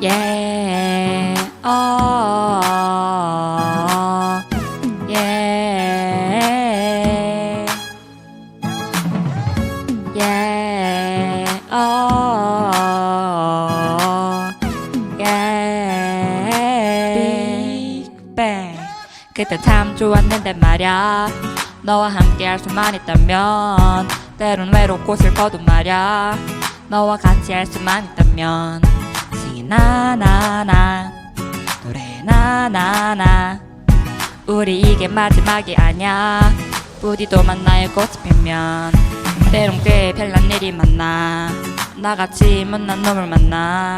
yeah, oh, yeah, yeah, oh, yeah. Big Bang. 그때 참 좋았는데 말야. 너와 함께 할 수만 있다면 때론 외롭고 슬퍼도 말야. 너와 같이 할 수만 있다면 나나나. 노래 나나나. 우리 이게 마지막이 아냐 부디도 만나요 꽃이 피면 때론 꽤 별난 일이 많나 나같이 못난 놈을 만나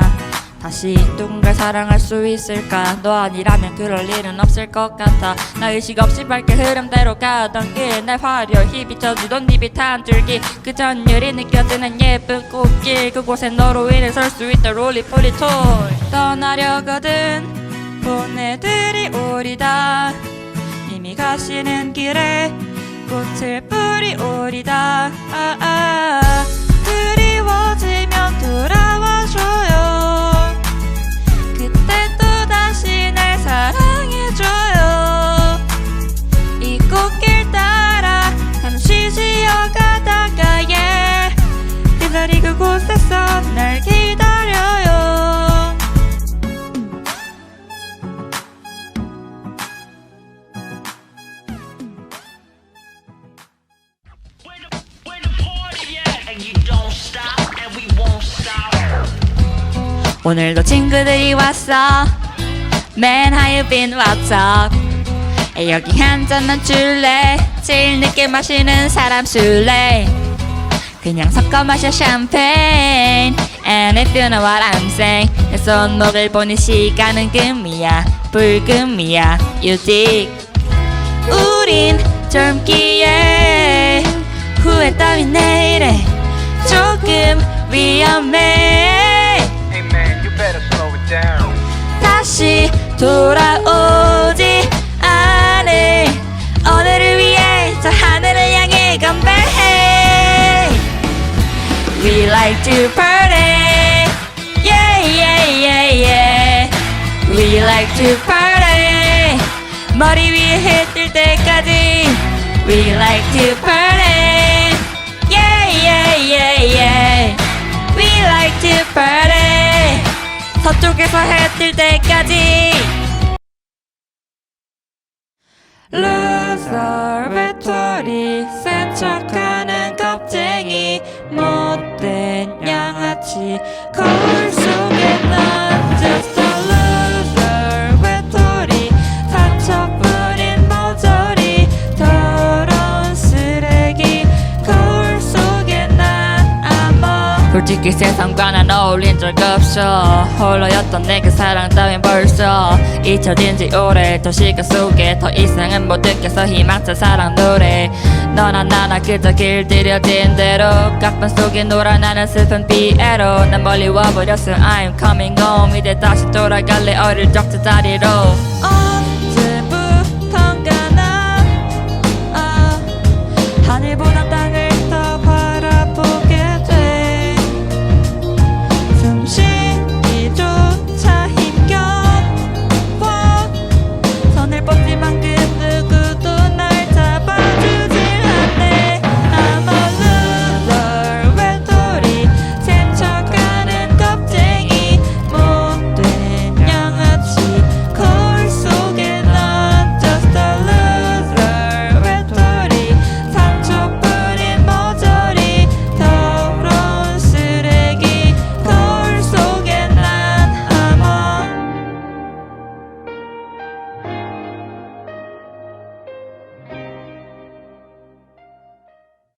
다시 누군가 사랑할 수 있을까? 너 아니라면 그럴 일은 없을 것 같아. 나 의식 없이 밝게 흐름대로 가던 길날 화려히 비춰주던 네 빛한 줄기. 그 전율이 느껴지는 예쁜 꽃길 그곳에 너로 인해 설 수 있다 롤리폴리 토이. 떠나려거든 보내드리 오리다. 이미 가시는 길에 꽃을 뿌리 오리다. 아, 아. 오늘도 친구들이 왔어. Man how you been? What's up? 여기 한 잔만 줄래? 제일 늦게 마시는 사람 술래? 그냥 섞어 마셔 샴페인. And if you know what I'm saying 내 손목을 보니 시간은 금이야. 불금이야. You dig? 우린 젊기에 후회 따윈 내일에 조금 위험해 돌아오지 않을 오늘을 위해 저 하늘을 향해 건배해 We like to party Yeah yeah yeah yeah We like to party 머리 위에 해 뜰 때까지 We like to party Yeah yeah yeah yeah We like to party 서쪽에서 해 뜰 때까지. Loser 배터리 센 척하 솔직히 세상과는 어울린 적 없어. 홀로였던 내그 사랑 따윈 벌써 잊혀진 지 오래. 더 시간 속에 더 이상은 못 느껴서 희망찬 사랑 노래. 너나 나나 그저 길들여진 대로 각본 속에 놀아 나는 슬픈 비애로 난 멀리 와버렸어. I'm coming home. 이제 다시 돌아갈래. 어릴 적 제자리로. oh.